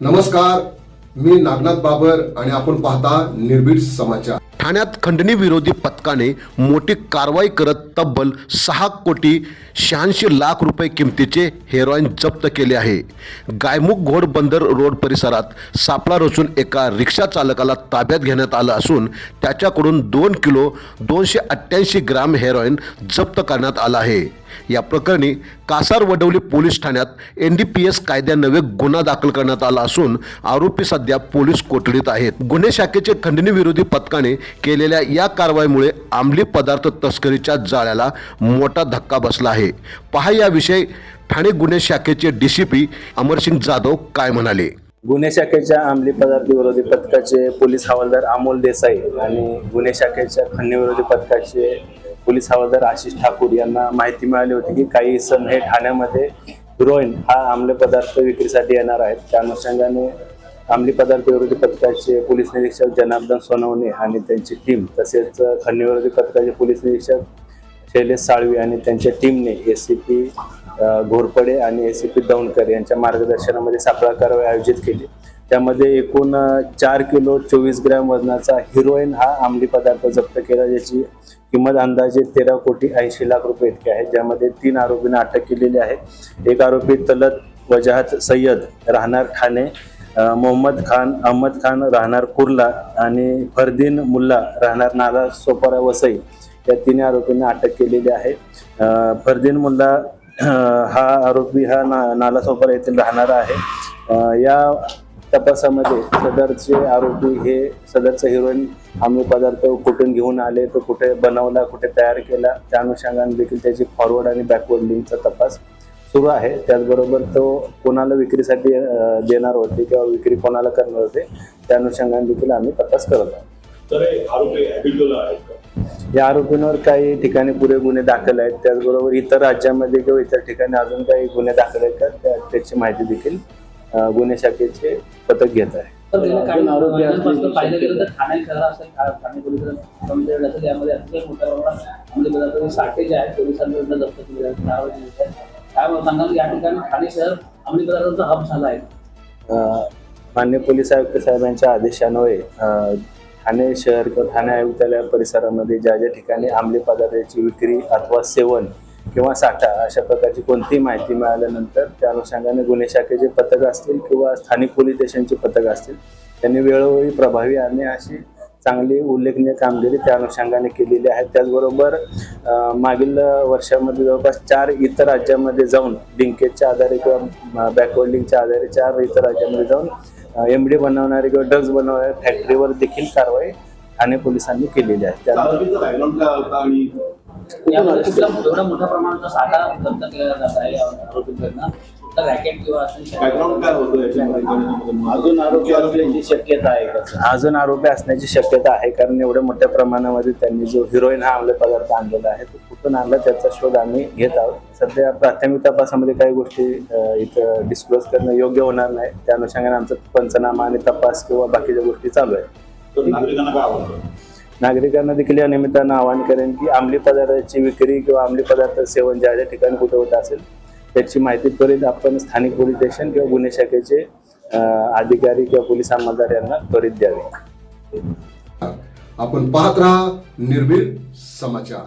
नमस्कार मी नागनाथ बाबर आणि आपण पाहता निर्भीड समाचार. ठाण्यात खंडणी विरोधी पथकाने मोठी कारवाई करत तब्बल सहा कोटी शहाऐंशी लाख रुपये किमतीचे हेरोईन जप्त केले आहे. गायमुख घोड बंदर रोड परिसरात सापळा रचून एका रिक्षा चालकाला ताब्यात घेण्यात आलं असून त्याच्याकडून दोन किलो दोनशे अठ्ठ्याऐंशी ग्राम हेरॉईन जप्त करण्यात आलं आहे. या प्रकरणी कासार वडवली पोलीस ठाण्यात एन डी पी एस कायद्यानवे गुन्हा दाखल करण्यात आला असून आरोपी सध्या पोलीस कोठडीत आहेत. गुन्हे शाखेचे खंडणी विरोधी पथकाने केलेल्या या कारवाईमुळे अंमली पदार्थ तस्करीच्या जाळ्याला मोठा धक्का बसला आहे. पहा याविषयी ठाणे गुन्हे शाखेचे डीसीपी अमरसिंग जाधव काय म्हणाले? गुन्हे शाखेच्या अंमली पदार्थ विरोधी पथकाचे पोलीस हवालदार अमोल देसाई आणि गुन्हे शाखेच्या खंडविरोधी पथकाचे पोलीस हवालदार आशिष ठाकूर यांना माहिती मिळाली होती की काही इसम हे ठाण्यामध्ये हिरोईन हा अंमली पदार्थ विक्रीसाठी येणार आहेत. त्या अनुषंगाने अंमली पदार्थ विरोधी पथकाचे पोलीस निरीक्षक जनार्दन सोनवणे आणि त्यांची टीम तसेच खंडविरोधी पथकाचे पोलीस निरीक्षक शैलेश साळवी आणि त्यांच्या टीमने एस सी पी घोरपडे आणि एस सी पी दौंडकर यांच्या मार्गदर्शनामध्ये सापळा कारवाई आयोजित केली. त्यामध्ये एकूण चार किलो चोवीस ग्रॅम वजनाचा हिरोईन हा अंमली पदार्थ जप्त केला ज्याची किंमत अंदाजे तेरा कोटी ऐंशी लाख रुपये इतकी आहे. ज्यामध्ये तीन आरोपींना अटक केलेली आहे. एक आरोपी तलत वजाहत सय्यद राहणार ठाणे मोहम्मद खान अहमद खान राहणार कुर्ला आणि फरदीन मुल्ला राहणार नाला सोपारा वसई या तिन्ही आरोपींना अटक केलेली आहे. फरदीन मुल्ला हा आरोपी हा ना नाला सोपारा येथील राहणारा आहे. या तपासामध्ये सदरचे आरोपी हे सदरचं हिरोईन आम्ही पदार्थ कुठून घेऊन आले तो कुठे बनवला कुठे तयार केला त्या अनुषंगाने देखील त्याची फॉरवर्ड आणि बॅकवर्ड लिंकचा तपास सुरू आहे. त्याचबरोबर तो कोणाला विक्रीसाठी देणार होते किंवा विक्री कोणाला करणार होते त्या अनुषंगाने देखील आम्ही तपास करत आहोत. तर हे आरोपी हॅबिट्युअल आहेत का? या आरोपींवर काही ठिकाणी पुढे गुन्हे दाखल आहेत. त्याचबरोबर इतर राज्यामध्ये किंवा इतर ठिकाणी अजून काही गुन्हे दाखल आहेत का? त्या- त्याची माहिती देखील गुन्हे शाखेचे पथक घेत आहे. यामध्ये काय सांगाल या ठिकाणी ठाणे शहर अंमली पदार्थांचा हब झाला आहे. मान्य पोलीस आयुक्त साहेबांच्या आदेशान्वये ठाणे शहर किंवा ठाणे आयुक्तालय परिसरामध्ये ज्या ज्या ठिकाणी अंमली पदार्थाची विक्री अथवा सेवन किंवा साठा अशा प्रकारची कोणतीही माहिती मिळाल्यानंतर त्या अनुषंगाने गुन्हे शाखेचे पथक असतील किंवा स्थानिक पोलीस स्टेशनचे पथक असतील त्यांनी वेळोवेळी प्रभावी आणि अशी चांगली उल्लेखनीय कामगिरी त्या अनुषंगाने केलेली आहे. त्याचबरोबर मागील वर्षामध्ये जवळपास चार इतर राज्यामध्ये जाऊन लिंकेजच्या आधारे किंवा बॅकवर्ड लिंकच्या आधारे चार इतर राज्यामध्ये जाऊन एम डी बनवणारे किंवा ड्रग्ज बनवणाऱ्या फॅक्टरीवर देखील कारवाई ठाणे पोलिसांनी केलेली आहे. त्या आरोपीचा बॅकग्राऊंड काय होता आणि यामध्ये कुठला एवढा मोठ्या प्रमाणाचा रॅकेट किंवा बॅकग्राऊंड काय होतं अजून आरोपी असण्याची शक्यता आहे का? अजून आरोपी असण्याची शक्यता आहे कारण एवढ्या मोठ्या प्रमाणामध्ये त्यांनी जो हिरोईन हा अंमली पदार्थ आणलेला आहे तो कुठून आणला त्याचा शोध आम्ही घेत आहोत. सध्या प्राथमिक तपासामध्ये काही गोष्टी इथं डिस्क्लोज करणं योग्य होणार नाही. त्या अनुषंगाने आमचा पंचनामा आणि तपास किंवा बाकीच्या गोष्टी चालू आहेत. नागरिकांना काय आवडतं? नागरिकांना देखील या निमित्तानं आवाहन करेन की अंमली पदार्थाची विक्री किंवा अंमली पदार्थ सेवन ज्या ज्या ठिकाणी कुठे होत असेल त्याची माहिती त्वरित आपण स्थानिक पोलीस स्टेशन किंवा गुन्हे शाखेचे अधिकारी किंवा पोलीस अंमलदार यांना त्वरित द्यावे. आपण पाहत राहा निर्भीड समाचार.